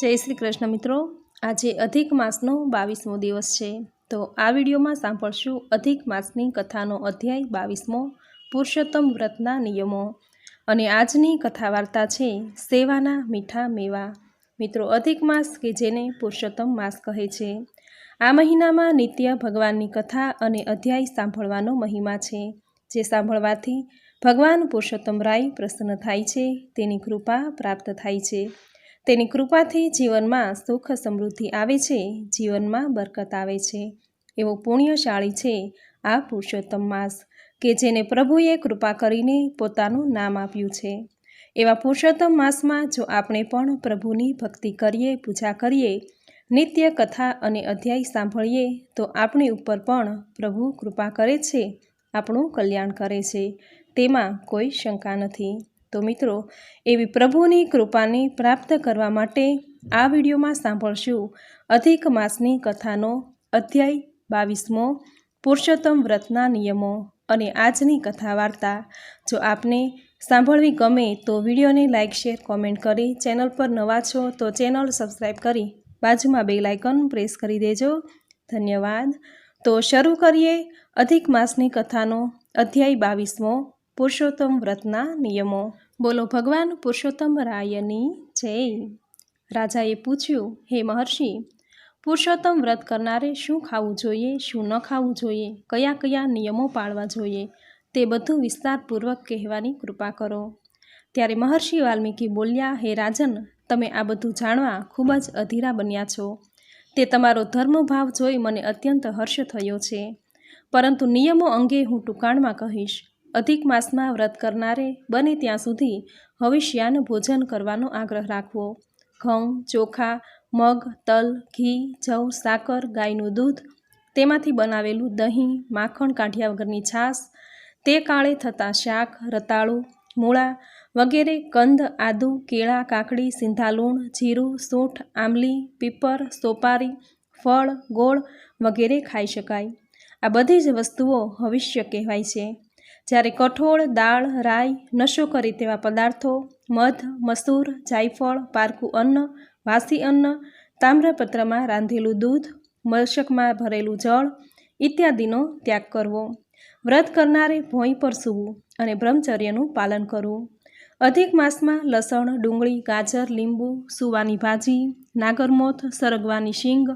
જય શ્રી કૃષ્ણ મિત્રો. આજે અધિક માસનો બાવીસમો દિવસ છે. તો આ વિડીયોમાં સાંભળશું અધિક માસની કથાનો અધ્યાય બાવીસમો, પુરુષોત્તમ વ્રતના નિયમો. અને આજની કથા વાર્તા છે, સેવાના મીઠા મેવા. મિત્રો, અધિક માસ કે જેને પુરુષોત્તમ માસ કહે છે. આ મહિનામાં નિત્ય ભગવાનની કથા અને અધ્યાય સાંભળવાનો મહિમા છે, જે સાંભળવાથી ભગવાન પુરુષોત્તમ રાય પ્રસન્ન થાય છે, તેની કૃપા પ્રાપ્ત થાય છે. તેની કૃપાથી જીવનમાં સુખ સમૃદ્ધિ આવે છે, જીવનમાં બરકત આવે છે. એવો પુણ્યશાળી છે આ પુરુષોત્તમ માસ કે જેને પ્રભુએ કૃપા કરીને પોતાનું નામ આપ્યું છે. એવા પુરુષોત્તમ માસમાં જો આપણે પણ પ્રભુની ભક્તિ કરીએ, પૂજા કરીએ, નિત્ય કથા અને અધ્યાય સાંભળીએ, તો આપણી ઉપર પણ પ્રભુ કૃપા કરે છે, આપણું કલ્યાણ કરે છે. તેમાં કોઈ શંકા નથી. તો મિત્રો, એવી પ્રભુની કૃપાને પ્રાપ્ત કરવા માટે આ વિડીયોમાં સાંભળશું અધિક માસની કથાનો અધ્યાય બાવીસમો, પુરુષોત્તમ વ્રતના નિયમો અને આજની કથા વાર્તા જો આપને સાંભળવી ગમે તો વિડીયોને લાઇક, શેર, કોમેન્ટ કરી ચેનલ પર નવા છો તો ચેનલ સબસ્ક્રાઈબ કરી બાજુમાં બે લાઇકન પ્રેસ કરી દેજો. ધન્યવાદ. તો શરૂ કરીએ અધિક માસની કથાનો અધ્યાય બાવીસમો પુરુષોત્તમ વ્રતના નિયમો. બોલો, ભગવાન પુરુષોત્તમ રાયની જય. રાજાએ પૂછ્યું, હે મહર્ષિ, પુરુષોત્તમ વ્રત કરનારે શું ખાવું જોઈએ, શું ન ખાવું જોઈએ, કયા કયા નિયમો પાળવા જોઈએ? તે બધું વિસ્તારપૂર્વક કહેવાની કૃપા કરો. ત્યારે મહર્ષિ વાલ્મીકી બોલ્યા, હે રાજન, તમે આ બધું જાણવા ખૂબ જ અધીરા બન્યા છો. તે તમારો ધર્મભાવ જોઈ મને અત્યંત હર્ષ થયો છે. પરંતુ નિયમો અંગે હું ટૂંકાણમાં કહીશ. અધિક માસમાં વ્રત કરનારે બને ત્યાં સુધી હવિષ્યાન ભોજન કરવાનો આગ્રહ રાખવો. ઘઉં, ચોખા, મગ, તલ, ઘી, જવ, સાકર, ગાયનું દૂધ, તેમાંથી બનાવેલું દહીં, માખણ કાઢ્યા વગરની છાશ, તે કાળે થતા શાક, રતાળું, મૂળા વગેરે કંદ, આદુ, કેળા, કાકડી, સિંધાલૂણ, જીરું, સૂંઠ, આંબલી, પીપર, સોપારી, ફળ, ગોળ વગેરે ખાઈ શકાય. આ બધી જ વસ્તુઓ હવિષ્ય કહેવાય છે. જ્યારે કઠોળ, દાળ, રાઈ, નશો કરે તેવા પદાર્થો, મધ, મસૂર, જાયફળ પારકું અન્ન, વાસી અન્ન, તામ્રપત્રમાં રાંધેલું દૂધ મશકમાં ભરેલું જળ ઇત્યાદિનો ત્યાગ કરવો. વ્રત કરનારે ભોંય પર સૂવું અને બ્રહ્મચર્યનું પાલન કરવું. અધિક માસમાં લસણ, ડુંગળી, ગાજર, લીંબુ, સુવાની ભાજી, નાગરમોથ, સરગવાની શીંગ,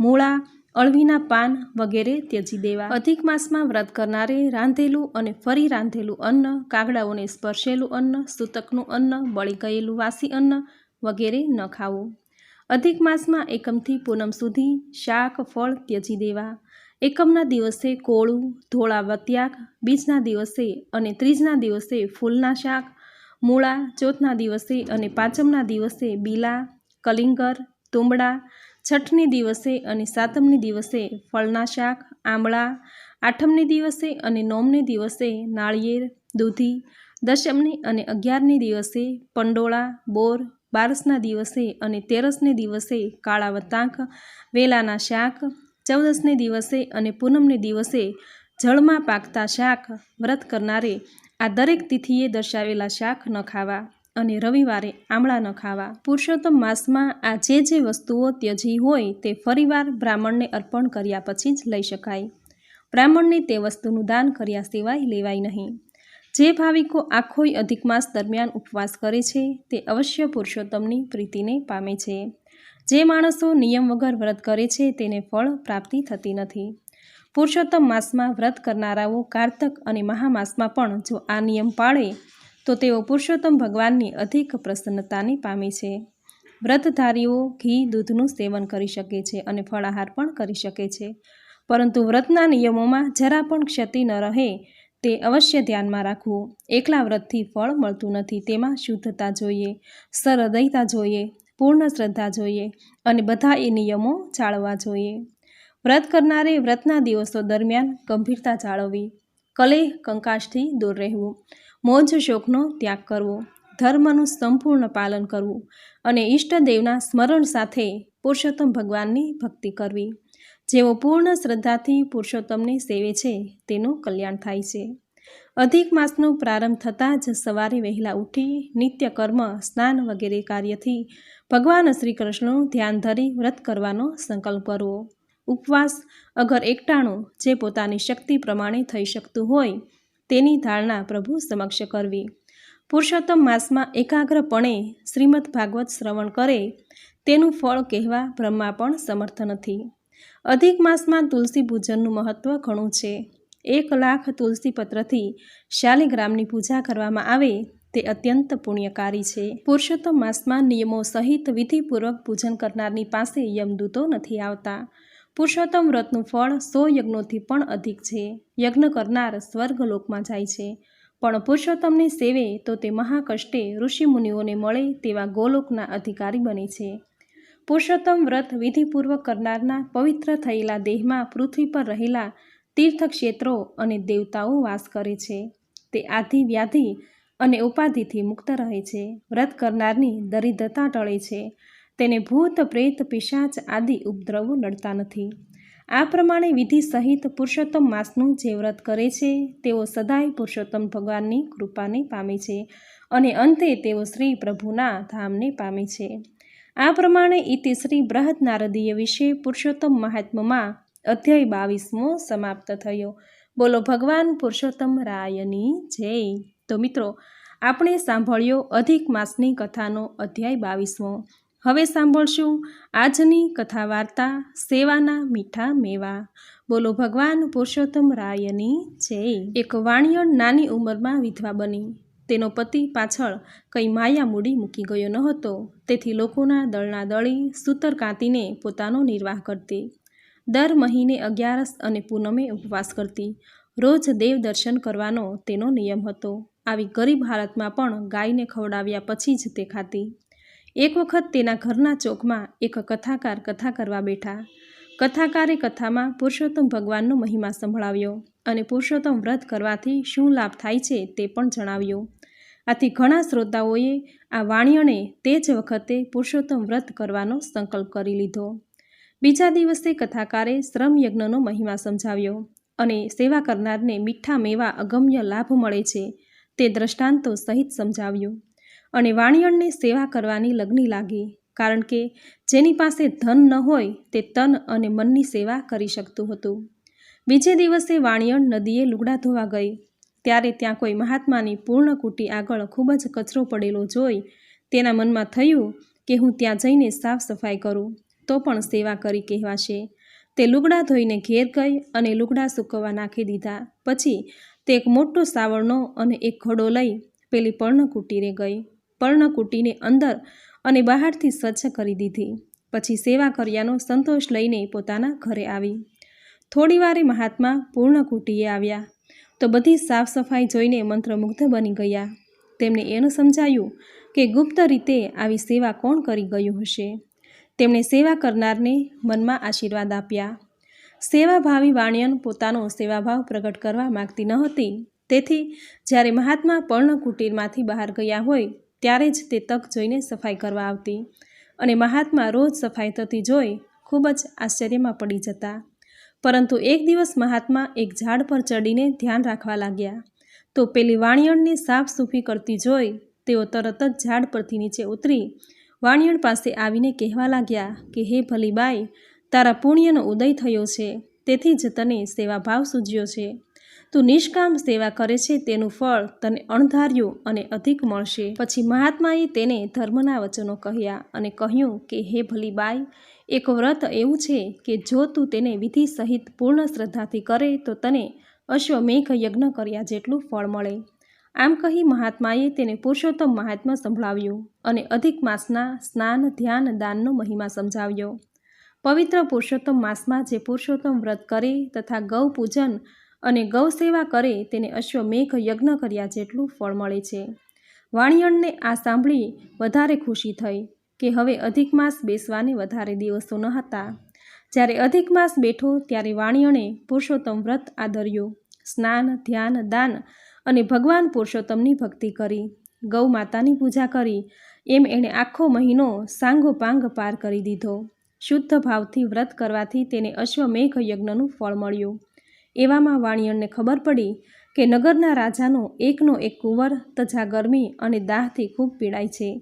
મૂળા અળવીના પાન વગેરે ત્યજી દેવા. અધિક માસમાં વ્રત કરનારે રાંધેલું અને ફરી રાંધેલું અન્ન, કાગડાઓને સ્પર્શેલું અન્ન, સૂતકનું અન્ન, બળી ગયેલું વાસી અન્ન વગેરે ન ખાવું. અધિક માસમાં એકમથી પૂનમ સુધી શાક, ફળ ત્યજી દેવા. એકમના દિવસે કોળું, ધોળા વત્યાક, બીજના દિવસે અને ત્રીજના દિવસે ફૂલના શાક, મૂળા, ચોથના દિવસે અને પાંચમના દિવસે બીલા, કલિંગર, તુંબડા છઠની દિવસે અને સાતમની દિવસે ફળના શાક, આંબળા, આઠમની દિવસે અને નોમને દિવસે નાળિયેર, દૂધી, દશમની અને અગિયારની દિવસે પંડોળા, બોર, બારસના દિવસે અને તેરસને દિવસે કાળા વતાંક વેલાના શાક, ચૌદસને દિવસે અને પૂનમને દિવસે જળમાં પાકતા શાક વ્રત કરનારે આ દરેક તિથિએ દર્શાવેલા શાક ન ખાવા. અને રવિવારે આમળા ન ખાવા. પુરુષોત્તમ માસમાં આ જે જે વસ્તુઓ ત્યજી હોય તે ફરીવાર બ્રાહ્મણને અર્પણ કર્યા પછી જ લઈ શકાય. બ્રાહ્મણને તે વસ્તુનું દાન કર્યા સિવાય લેવાય નહીં. જે ભાવિકો આખોય અધિક માસ દરમિયાન ઉપવાસ કરે છે, તે અવશ્ય પુરુષોત્તમની પ્રીતિને પામે છે. જે માણસો નિયમ વગર વ્રત કરે છે, તેને ફળ પ્રાપ્તિ થતી નથી. પુરુષોત્તમ માસમાં વ્રત કરનારાઓ કારતક અને મહામાસમાં પણ જો આ નિયમ પાળે તો તેઓ પુરુષોત્તમ ભગવાનની અધિક પ્રસન્નતાને પામે છે. વ્રતધારીઓ ઘી, દૂધનું સેવન કરી શકે છે અને ફળાહાર પણ કરી શકે છે. પરંતુ વ્રતના નિયમોમાં જરા પણ ક્ષતિ ન રહે તે અવશ્ય ધ્યાનમાં રાખવું. એકલા વ્રતથી ફળ મળતું નથી, તેમાં શુદ્ધતા જોઈએ સરહૃદયતા જોઈએ, પૂર્ણ શ્રદ્ધા જોઈએ અને બધા એ નિયમો જાળવવા જોઈએ. વ્રત કરનારે વ્રતના દિવસો દરમિયાન ગંભીરતા જાળવવી, કલેહ, કંકાશથી દૂર રહેવું મોજ શોખનો ત્યાગ કરવો. ધર્મનું સંપૂર્ણ પાલન કરવું અને ઈષ્ટદેવના સ્મરણ સાથે પુરુષોત્તમ ભગવાનની ભક્તિ કરવી. જેઓ પૂર્ણ શ્રદ્ધાથી પુરુષોત્તમને સેવે છે, તેનું કલ્યાણ થાય છે. અધિક માસનો પ્રારંભ થતાં જ સવારે વહેલા ઉઠી નિત્ય કર્મ, સ્નાન વગેરે કાર્યથી ભગવાન શ્રી કૃષ્ણનું ધ્યાન ધરી વ્રત કરવાનો સંકલ્પ કરવો. ઉપવાસ અગર એકટાણું જે પોતાની શક્તિ પ્રમાણે થઈ શકતું હોય તેની ધારણા પ્રભુ સમક્ષ કરવી. પુરુષોત્તમ માસમાં એકાગ્રપણે શ્રીમદ ભાગવત શ્રવણ કરે તેનું ફળ કહેવા બ્રહ્મા પણ સમર્થ નથી. અધિક માસમાં તુલસી પૂજનનું મહત્ત્વ ઘણું છે. એક લાખ તુલસી પત્રથી શાલિગ્રામની પૂજા કરવામાં આવે તે અત્યંત પુણ્યકારી છે. પુરુષોત્તમ માસમાં નિયમો સહિત વિધિપૂર્વક પૂજન કરનારની પાસે યમદૂતો નથી આવતા. પુરુષોત્તમ વ્રતનું ફળ સો યજ્ઞોથી પણ અધિક છે. યજ્ઞ કરનાર સ્વર્ગલોકમાં જાય છે. પણ પુરુષોત્તમને સેવે તો તે મહાકષ્ટે ઋષિમુનિઓને મળે તેવા ગોલોકના અધિકારી બને છે. પુરુષોત્તમ વ્રત વિધિપૂર્વક કરનારના પવિત્ર થયેલા દેહમાં પૃથ્વી પર રહેલા તીર્થક્ષેત્રો અને દેવતાઓ વાસ કરે છે. તે આધિ વ્યાધિ અને ઉપાધિથી મુક્ત રહે છે. વ્રત કરનારની દરિદ્રતા ટળે છે. તેને ભૂત, પ્રેત, પિશાચ આદિ ઉપદ્રવો નડતા નથી. આ પ્રમાણે વિધિ સહિત પુરુષોત્તમ માસનું જે વ્રત કરે છે, તેઓ સદાય પુરુષોત્તમ ભગવાનની કૃપાને પામે છે અને અંતે તેઓ શ્રી પ્રભુના ધામને પામે છે. આ પ્રમાણે ઇતિ શ્રી બૃહદ નારદીય વિશે પુરુષોત્તમ મહાત્મમાં અધ્યાય બાવીસમો સમાપ્ત થયો. બોલો ભગવાન પુરુષોત્તમ રાયની જય. તો મિત્રો, આપણે સાંભળ્યો અધિક માસની કથાનો અધ્યાય બાવીસમો. હવે સાંભળશું આજની કથા વાર્તા સેવાના મીઠા મેવા. બોલો ભગવાન પુરુષોત્તમ રાયની જય. એક વાણિયણ નાની ઉંમરમાં વિધવા બની. તેનો પતિ પાછળ કંઈ માયા મૂડી મૂકી ગયો ન હતો તેથી લોકોના દળના દળી સૂતર કાંતીને પોતાનો નિર્વાહ કરતી. દર મહિને અગિયારસ અને પૂનમે ઉપવાસ કરતી. રોજ દેવ દર્શન કરવાનો તેનો નિયમ હતો. આવી ગરીબ હાલતમાં પણ ગાયને ખવડાવ્યા પછી જ તે ખાતી. એક વખત તેના ઘરના ચોકમાં એક કથાકાર કથા કરવા બેઠા. કથાકારે કથામાં પુરુષોત્તમ ભગવાનનો મહિમા સંભળાવ્યો અને પુરુષોત્તમ વ્રત કરવાથી શું લાભ થાય છે તે પણ જણાવ્યું. આથી ઘણા શ્રોતાઓએ આ વાણિયણે તે જ વખતે પુરુષોત્તમ વ્રત કરવાનો સંકલ્પ કરી લીધો. બીજા દિવસે કથાકારે શ્રમયજ્ઞનો મહિમા સમજાવ્યો અને સેવા કરનારને મીઠા મેવા અગમ્ય લાભ મળે છે તે દ્રષ્ટાંતો સહિત સમજાવ્યું. અને વાણિયણને સેવા કરવાની લગ્ની લાગી, કારણ કે જેની પાસે ધન ન હોય તે તન અને મનની સેવા કરી શકતું હતું. બીજે દિવસે વાણિયણ નદીએ લુગડા ધોવા ગઈ. ત્યારે ત્યાં કોઈ મહાત્માની પૂર્ણકુટી આગળ ખૂબ જ કચરો પડેલો જોઈ તેના મનમાં થયું કે હું ત્યાં જઈને સાફ સફાઈ કરું, તો પણ સેવા કરી કહેવાશે. તે લુગડા ધોઈને ઘેર ગઈ અને લુગડા સૂકવવા નાખી દીધા. પછી તે એક મોટો સાવરણો અને એક ઘડો લઈ પેલી પર્ણકુટીરે ગઈ. પર્ણકુટીને અંદર અને બહારથી સ્વચ્છ કરી દીધી. પછી સેવા કર્યાનો સંતોષ લઈને પોતાના ઘરે આવી. થોડી વારે મહાત્મા પૂર્ણકુટીએ આવ્યા. તો બધી સાફ સફાઈ જોઈને મંત્રમુગ્ધ બની ગયા. તેમને એનું સમજાયું કે ગુપ્ત રીતે આવી સેવા કોણ કરી ગયું હશે? તેમણે સેવા કરનારને મનમાં આશીર્વાદ આપ્યા. સેવાભાવી વાણિયન પોતાનો સેવાભાવ પ્રગટ કરવા માગતી નહોતી તેથી જ્યારે મહાત્મા પર્ણકુટીરમાંથી બહાર ગયા હોય ત્યારે જ તે તક જોઈને સફાઈ કરવા આવતી અને મહાત્મા રોજ સફાઈ થતી જોઈ ખૂબ જ આશ્ચર્યમાં પડી જતા. પરંતુ એક દિવસ મહાત્મા એક ઝાડ પર ચડીને ધ્યાન રાખવા લાગ્યા. તો પેલી વાણિયણને સાફ સૂફી કરતી જોઈ તેઓ તરત જ ઝાડ પરથી નીચે ઉતરી વાણિયણ પાસે આવીને કહેવા લાગ્યા કે, હે ભલીબાઈ, તારા પુણ્યનો ઉદય થયો છે. તેથી જ તને સેવાભાવ સૂજ્યો છે. તું નિષ્કામ સેવા કરે છે, તેનું ફળ તને અણધાર્યું અને અધિક મળશે. પછી મહાત્માએ તેને ધર્મના વચનો કહ્યા અને કહ્યું કે, હે ભલી બાઈ એક વ્રત એવું છે કે જો તું તેને વિધિ સહિત પૂર્ણ શ્રદ્ધાથી કરે, તો તને અશ્વમેઘ યજ્ઞ કર્યા જેટલું ફળ મળે. આમ કહી મહાત્માએ તેને પુરુષોત્તમ મહાત્મા સંભળાવ્યું અને અધિક માસના સ્નાન, ધ્યાન, દાનનો મહિમા સમજાવ્યો. પવિત્ર પુરુષોત્તમ માસમાં જે પુરુષોત્તમ વ્રત કરે તથા ગૌ પૂજન અને ગૌ સેવા કરે તેને અશ્વમેઘ યજ્ઞ કર્યા જેટલું ફળ મળે છે. વાણિયણને આ સાંભળી વધારે ખુશી થઈ કે હવે અધિક માસ બેસવાને વધારે દિવસો ન હતા. જ્યારે અધિક માસ બેઠો ત્યારે વાણિયણે પુરુષોત્તમ વ્રત આદર્યું. સ્નાન, ધ્યાન, દાન અને ભગવાન પુરુષોત્તમની ભક્તિ કરી. ગૌ માતાની પૂજા કરી. એમ એણે આખો મહિનો સાંગોપાંગ પાર કરી દીધો. શુદ્ધ ભાવથી વ્રત કરવાથી તેને અશ્વમેઘ યજ્ઞનું ફળ મળ્યું. એવામાં વાણિયણને ખબર પડી કે નગરના રાજાનો એકનો એક કુંવર તજા ગરમી અને દાહથી ખૂબ પીડાય છે.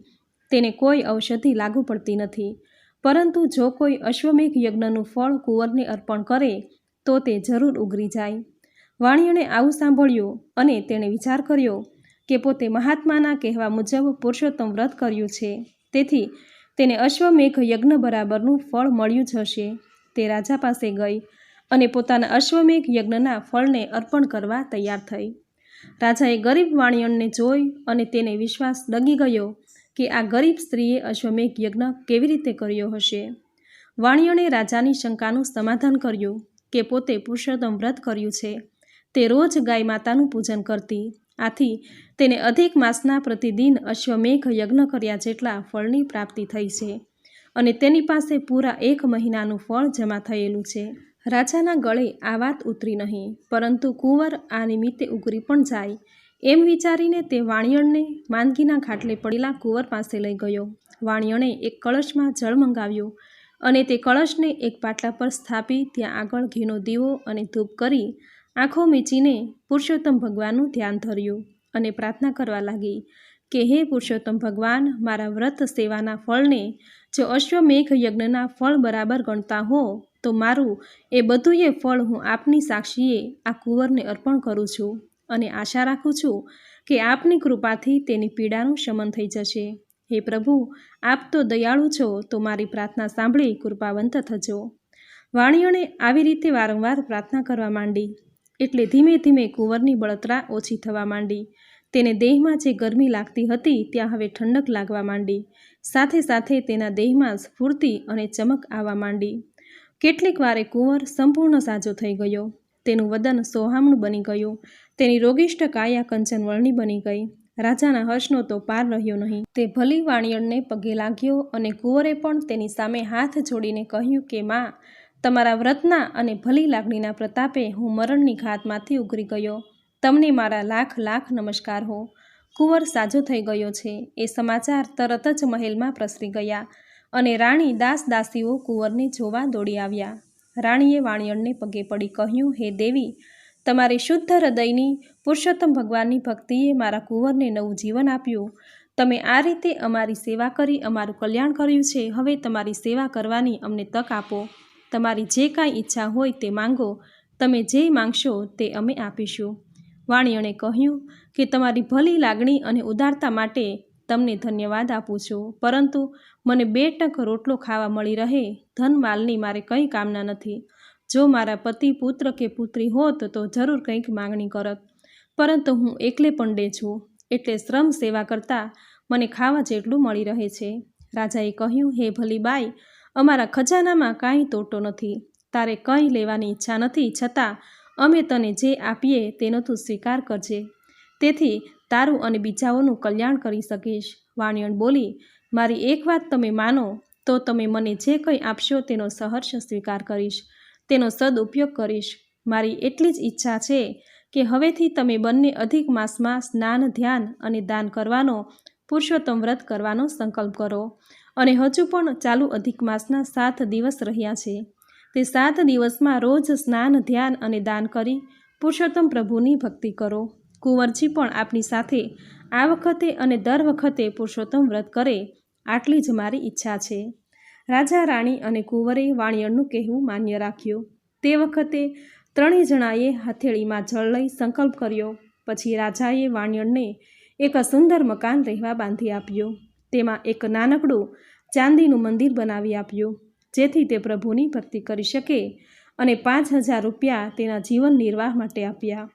તેને કોઈ ઔષધિ લાગુ પડતી નથી. પરંતુ જો કોઈ અશ્વમેઘ યજ્ઞનું ફળ કુંવરને અર્પણ કરે, તો તે જરૂર ઉગરી જાય. વાણિયણે આવું સાંભળ્યું અને તેણે વિચાર કર્યો કે પોતે મહાત્માના કહેવા મુજબ પુરુષોત્તમ વ્રત કર્યું છે. તેથી તેને અશ્વમેઘ યજ્ઞ બરાબરનું ફળ મળ્યું જ હશે. તે રાજા પાસે ગઈ અને પોતાના અશ્વમેઘ યજ્ઞના ફળને અર્પણ કરવા તૈયાર થઈ. રાજાએ ગરીબ વાણિયણને જોઈ અને તેને વિશ્વાસ ડગી ગયો કે આ ગરીબ સ્ત્રીએ અશ્વમેઘ યજ્ઞ કેવી રીતે કર્યો હશે. વાણિયણે રાજાની શંકાનું સમાધાન કર્યું કે પોતે પુરુષોત્તમ વ્રત કર્યું છે. તે રોજ ગાય માતાનું પૂજન કરતી, આથી તેને અધિક માસના પ્રતિદિન અશ્વમેઘ યજ્ઞ કર્યા જેટલા ફળની પ્રાપ્તિ થઈ છે અને તેની પાસે પૂરા એક મહિનાનું ફળ જમા થયેલું છે. રાજાના ગળે આ વાત ઉતરી નહીં, પરંતુ કુંવર આ નિમિત્તે ઉગરી પણ જાય. એમ વિચારીને તે વાણિયણને માંદગીના ખાટલે પડેલા કુંવર પાસે લઈ ગયો. વાણિયણે એક કળશમાં જળ મંગાવ્યું અને તે કળશને એક પાટલા પર સ્થાપી, ત્યાં આગળ ઘીનો દીવો અને ધૂપ કરી, આંખો મીચીને પુરુષોત્તમ ભગવાનનું ધ્યાન ધર્યું અને પ્રાર્થના કરવા લાગી કે, હે પુરુષોત્તમ ભગવાન, મારા વ્રત સેવાના ફળને, જો અશ્વમેઘ યજ્ઞના ફળ બરાબર ગણતા હો તો મારું એ બધુંય ફળ હું આપની સાક્ષીએ આ કુંવરને અર્પણ કરું છું અને આશા રાખું છું કે આપની કૃપાથી તેની પીડાનું શમન થઈ જશે. હે પ્રભુ, આપ તો દયાળુ છો, તો મારી પ્રાર્થના સાંભળી કૃપાવંત થજો. વાણિયણે આવી રીતે વારંવાર પ્રાર્થના કરવા માંડી, એટલે ધીમે ધીમે કુંવરની બળતરા ઓછી થવા માંડી. તેને દેહમાં જે ગરમી લાગતી હતી, ત્યાં હવે ઠંડક લાગવા માંડી. સાથે સાથે તેના દેહમાં સ્ફૂર્તિ અને ચમક આવવા માંડી. કેટલીક વારે કુંવર સંપૂર્ણ સાજો થઈ ગયો. તેનું વદન સોહામણું બની ગયું. તેની રોગિષ્ઠ કાયા કંચન વળણી બની ગઈ. રાજાના હર્ષનો તો પાર રહ્યો નહીં. તે ભલી વાણિયણને પગે લાગ્યો અને કુંવરે પણ તેની સામે હાથ જોડીને કહ્યું કે, માં, તમારા વ્રતના અને ભલી લાગણીના પ્રતાપે હું મરણની ઘાતમાંથી ઉઘરી ગયો. તમને મારા લાખ લાખ નમસ્કાર હો. કુંવર સાજો થઈ ગયો છે. એ સમાચાર તરત જ મહેલમાં પ્રસરી ગયા. અને રાણી દાસ દાસીઓ કુંવરને જોવા દોડી આવ્યા. રાણીએ વાણિયણને પગે પડી કહ્યું, હે દેવી, તમારી શુદ્ધ હૃદયની પુરુષોત્તમ ભગવાનની ભક્તિએ મારા કુંવરને નવું જીવન આપ્યું. તમે આ રીતે અમારી સેવા કરી, અમારું કલ્યાણ કર્યું છે. હવે તમારી સેવા કરવાની અમને તક આપો. તમારી જે કાંઈ ઈચ્છા હોય તે માંગો. તમે જે માંગશો તે અમે આપીશું. વાણિયણે કહ્યું, કે તમારી ભલી લાગણી અને ઉદારતા માટે તમને ધન્યવાદ આપું છું. પરંતુ મને બે ટક રોટલો ખાવા મળી રહે, ધન માલની મારે કંઈ કામના નથી. જો મારા પતિ પુત્ર કે પુત્રી હોત તો જરૂર કંઈક માંગણી કરત. પરંતુ હું એકલે પંડે છું, એટલે શ્રમ સેવા કરતાં મને ખાવા જેટલું મળી રહે છે. રાજાએ કહ્યું, હે ભલી બાઈ, અમારા ખજાનામાં કાંઈ તોટો નથી. તારે કંઈ લેવાની ઈચ્છા નથી, છતાં અમે તને જે આપીએ તેનો તું સ્વીકાર કરજે. તેથી તારું અને બીજાઓનું કલ્યાણ કરી શકીશ. વાણિયણ બોલી મારી એક વાત તમે માનો, તો તમે મને જે કંઈ આપશો તેનો સહર્ષ સ્વીકાર કરીશ, તેનો સદઉપયોગ કરીશ. મારી એટલી જ ઈચ્છા છે કે હવેથી તમે બંને અધિક માસમાં સ્નાન, ધ્યાન અને દાન કરવાનો, પુરુષોત્તમ વ્રત કરવાનો સંકલ્પ કરો. અને હજુ પણ ચાલુ અધિક માસના સાત દિવસ રહ્યા છે. તે સાત દિવસમાં રોજ સ્નાન, ધ્યાન અને દાન કરી પુરુષોત્તમ પ્રભુની ભક્તિ કરો. કુંવરજી પણ આપની સાથે આ વખતે અને દર વખતે પુરુષોત્તમ વ્રત કરે. આટલી જ મારી ઈચ્છા છે. રાજા, રાણી અને કુંવરે વાણિયણનું કહેવું માન્ય રાખ્યું. તે વખતે ત્રણેય જણાએ હથેળીમાં જળ લઈ સંકલ્પ કર્યો. પછી રાજાએ વાણિયણને એક સુંદર મકાન રહેવા બાંધી આપ્યું. તેમાં એક નાનકડું ચાંદીનું મંદિર બનાવી આપ્યું, જેથી તે પ્રભુની ભક્તિ કરી શકે અને પાંચ હજાર રૂપિયા તેના જીવન નિર્વાહ માટે આપ્યા.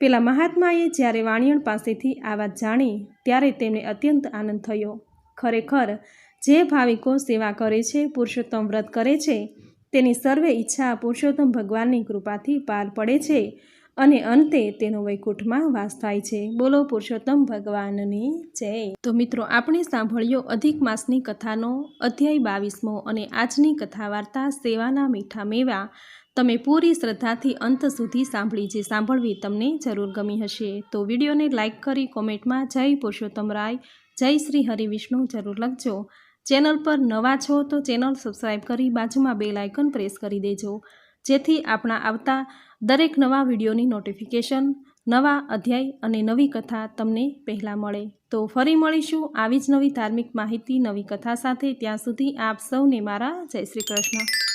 પેલા મહાત્માએ જ્યારે વાણિયણ પાસેથી આ વાત જાણી, ત્યારે તેમને અત્યંત આનંદ થયો. ખરેખર જે ભાવિકો સેવા કરે છે, પુરુષોત્તમ વ્રત કરે છે, તેની સર્વે ઈચ્છા પુરુષોત્તમ ભગવાનની કૃપાથી પાર પડે છે અને અંતે તેનો વૈકુંઠમાં વાસ થાય છે. બોલો પુરુષોત્તમ ભગવાનની જય. તો મિત્રો, આપણે સાંભળ્યો અધિક માસની કથાનો અધ્યાય બાવીસમો અને આજની કથા વાર્તા સેવાના મીઠા મેવા તમે પૂરી શ્રદ્ધાથી અંત સુધી સાંભળી જે સાંભળવી તમને જરૂર ગમી હશે. તો વિડીયોને લાઇક કરી કોમેન્ટમાં જય પુરુષોત્તમ રાય, જય શ્રી હરિવિષ્ણુ જરૂર લખજો. ચેનલ પર નવા છો તો ચેનલ સબસ્ક્રાઈબ કરી બાજુમાં બે લાઇકન પ્રેસ કરી દેજો. જેથી આપણા આવતા દરેક નવા વિડીયોની નોટિફિકેશન, નવા અધ્યાય અને નવી કથા તમને પહેલાં મળે. તો ફરી મળીશું આવી જ નવી ધાર્મિક માહિતી, નવી કથા સાથે. ત્યાં સુધી આપ સૌને મારા જય શ્રી કૃષ્ણ.